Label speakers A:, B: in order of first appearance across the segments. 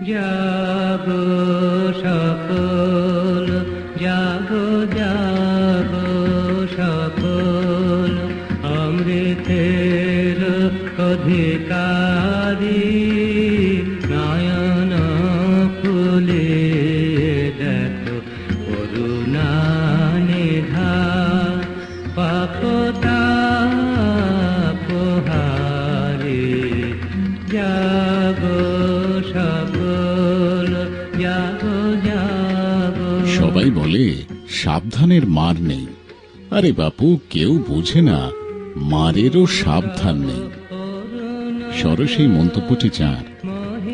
A: জাগো সকল জাগো জাগো সকল অমৃতের অধিকারী।
B: সাবধানের মার নেই। আরে বাপু, কেউ বোঝে না, মারেরও সাবধান নেই। সরস মন্তব্যটি চার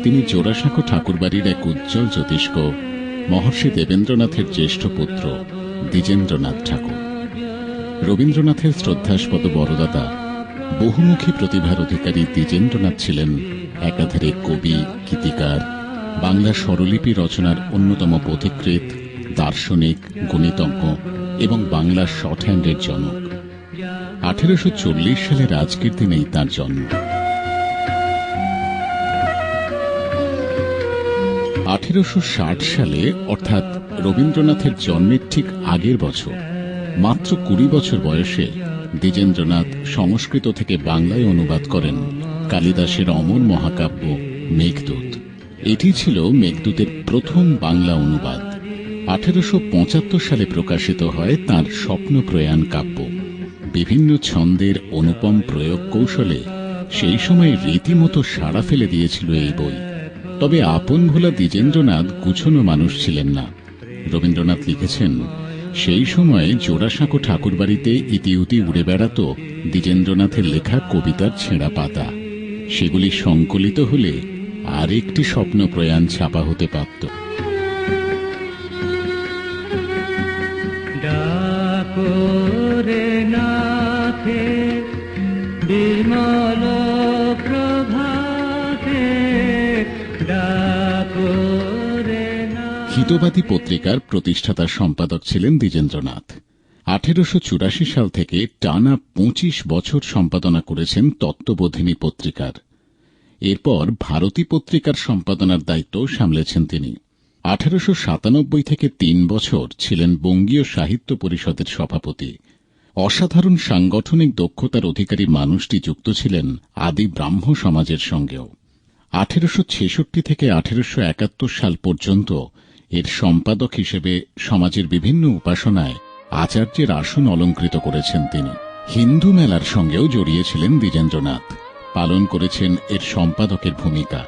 B: তিনি জোড়াসাঁকো ঠাকুরবাড়ির এক উজ্জ্বল জ্যোতিষ্ক, মহর্ষি দেবেন্দ্রনাথের জ্যেষ্ঠ পুত্র, দ্বিজেন্দ্রনাথ ঠাকুর। রবীন্দ্রনাথের শ্রদ্ধাস্পদ বড়দাতা বহুমুখী প্রতিভার অধিকারী দ্বিজেন্দ্রনাথ ছিলেন একাধারে কবি, গীতিকার, বাংলা স্বরলিপি রচনার অন্যতম পথিকৃত দার্শনিক, গণিতজ্ঞ এবং বাংলা শর্ট হ্যান্ডের জনক। আঠেরোশো চল্লিশ সালে আজকের দিনেই তার জন্ম। আঠেরোশো ষাট সালে, অর্থাৎ রবীন্দ্রনাথের জন্মের ঠিক আগের বছর, মাত্র কুড়ি বছর বয়সে দ্বিজেন্দ্রনাথ সংস্কৃত থেকে বাংলায় অনুবাদ করেন কালিদাসের অমর মহাকাব্য মেঘদূত। এটি ছিল মেঘদূতের প্রথম বাংলা অনুবাদ। আঠেরোশো পঁচাত্তর সালে প্রকাশিত হয় তার স্বপ্ন প্রয়াণ কাব্য। বিভিন্ন ছন্দের অনুপম প্রয়োগ কৌশলে সেই সময় রীতিমতো সাড়া ফেলে দিয়েছিল এই বই। তবে আপন ভোলা দ্বিজেন্দ্রনাথ গুছনো মানুষ ছিলেন না। রবীন্দ্রনাথ লিখেছেন, সেই সময়ে জোড়াসাঁকো ঠাকুরবাড়িতে ইতিউতি উড়ে বেড়াত দ্বিজেন্দ্রনাথের লেখা কবিতার ছেঁড়া পাতা। সেগুলি সংকলিত হলে আরেকটি স্বপ্ন প্রয়াণ ছাপা হতে পারত। হিতবাদী পত্রিকার প্রতিষ্ঠাতা সম্পাদক ছিলেন দ্বিজেন্দ্রনাথ। আঠেরোশো চুরাশি সাল থেকে টানা পঁচিশ বছর সম্পাদনা করেছেন তত্ত্ববোধিনী পত্রিকার। এরপর ভারতী পত্রিকার সম্পাদনার দায়িত্ব সামলেছেন তিনি। আঠেরোশো থেকে তিন বছর ছিলেন বঙ্গীয় সাহিত্য পরিষদের সভাপতি। অসাধারণ সাংগঠনিক দক্ষতার অধিকারী মানুষটি যুক্ত ছিলেন আদি ব্রাহ্ম সমাজের সঙ্গেও। আঠেরোশো ছেষট্টি থেকে আঠেরোশো একাত্তর সাল পর্যন্ত এর সম্পাদক হিসেবে সমাজের বিভিন্ন উপাসনায় আচার্যের আসন অলঙ্কৃত করেছেন তিনি। হিন্দু মেলার সঙ্গেও জড়িয়েছিলেন দ্বিজেন্দ্রনাথ। পালন করেছেন এর সম্পাদকের ভূমিকা।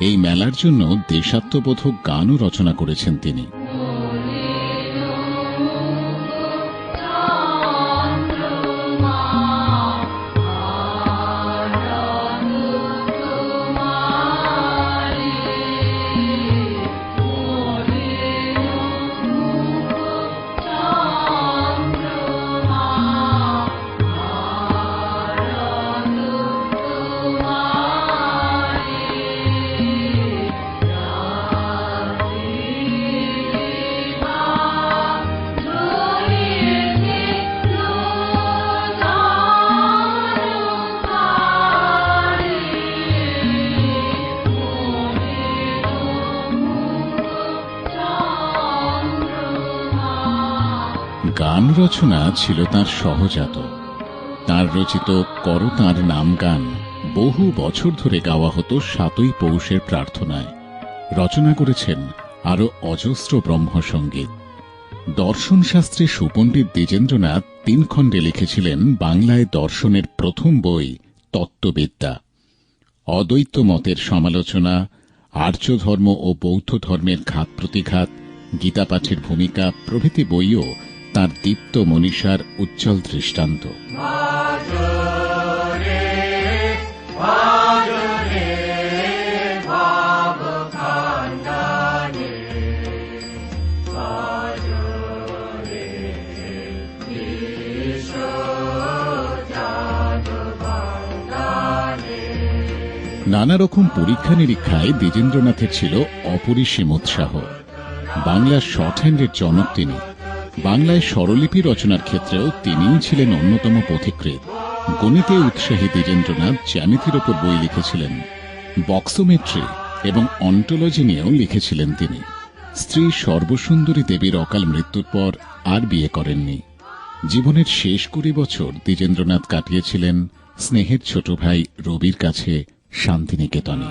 B: এই মেলার জন্য দেশাত্মবোধক গানও রচনা করেছেন তিনি। গান রচনা ছিল তার সহজাত। তার রচিত কর তাঁর নাম গান বহু বছর ধরে গাওয়া হতো সাতই পৌষের প্রার্থনায়। রচনা করেছেন আরও অজস্র ব্রহ্মসঙ্গীত দর্শন শাস্ত্রে সুপণ্ডিত দ্বিজেন্দ্রনাথ তিন খণ্ডে লিখেছিলেন বাংলায় দর্শনের প্রথম বই, তত্ত্ববিদ্যা। অদ্বৈত মতের সমালোচনা আর্য ধর্ম ও বৌদ্ধ ধর্মের ঘাত প্রতিঘাত, গীতাপাঠের ভূমিকা, প্রভৃতি বইও তার দীপ্ত মনীষার উজ্জ্বল দৃষ্টান্ত। নানা রকম পরীক্ষা নিরীক্ষায় দ্বিজেন্দ্রনাথের ছিল অপরিসীম উৎসাহ। বাংলার শর্ট হ্যান্ডের জনক তিনি। বাংলায় স্বরলিপি রচনার ক্ষেত্রেও তিনিই ছিলেন অন্যতম পথিকৃৎ। গণিতে উৎসাহী দ্বিজেন্দ্রনাথ জ্যামিতির ওপর বই লিখেছিলেন, বক্সোমেট্রি এবং অন্টোলজি নিয়েও লিখেছিলেন তিনি। স্ত্রী সর্বসুন্দরী দেবীর অকাল মৃত্যুর পর আর বিয়ে করেননি। জীবনের শেষ কুড়ি বছর দ্বিজেন্দ্রনাথ কাটিয়েছিলেন স্নেহের ছোট ভাই রবির কাছে শান্তিনিকেতনে।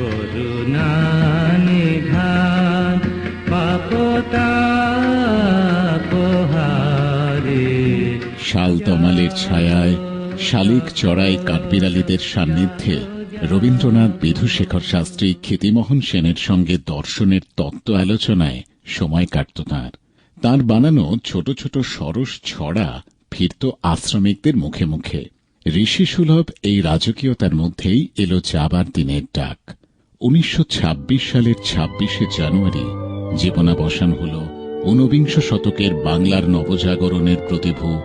A: নয়ন খুলে দেখো করুণা নিধান পাপতা পোহারে
B: শাল তমালের ছায়ায়, শালিক চড়াই কাঠবিড়ালিদের সান্নিধ্যে রবীন্দ্রনাথ বিধুশেখর শাস্ত্রী ক্ষিতিমোহন সেনের সঙ্গে দর্শনের তত্ত্ব আলোচনায় সময় কাটত তাঁর। তার বানানো ছোট ছোট সরস ছড়া ফিরত আশ্রমিকদের মুখে মুখে। ঋষি সুলভ এই রাজকীয়তার মধ্যেই এলো যাবার দিনের ডাক। উনিশশো ছাব্বিশ সালের ছাব্বিশে জানুয়ারি জীবনাবসান হল ঊনবিংশ শতকের বাংলার নবজাগরণের প্রতিভু,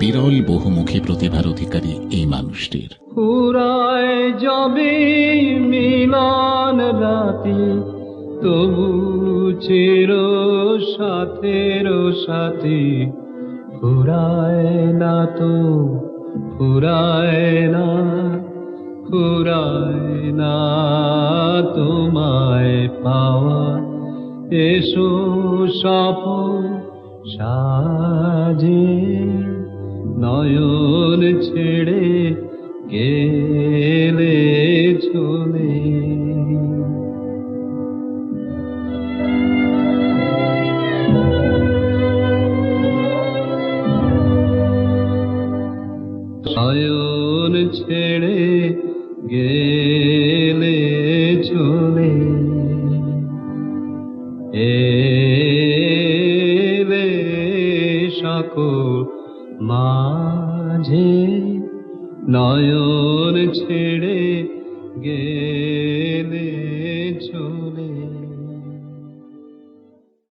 B: বিরল বহুমুখী প্রতিভার অধিকারী এই মানুষটির।
C: ফুরায় যাবে তবু চির সাথের সাথে। ফুরায় না তো ফুরায় না না। তোমায় পাওয়া এসো সফল সাজে। নয়ন ছেড়ে গেলে চলে। ছেড়ে গেলে সকল মাঝে নয়ন ছেড়ে গে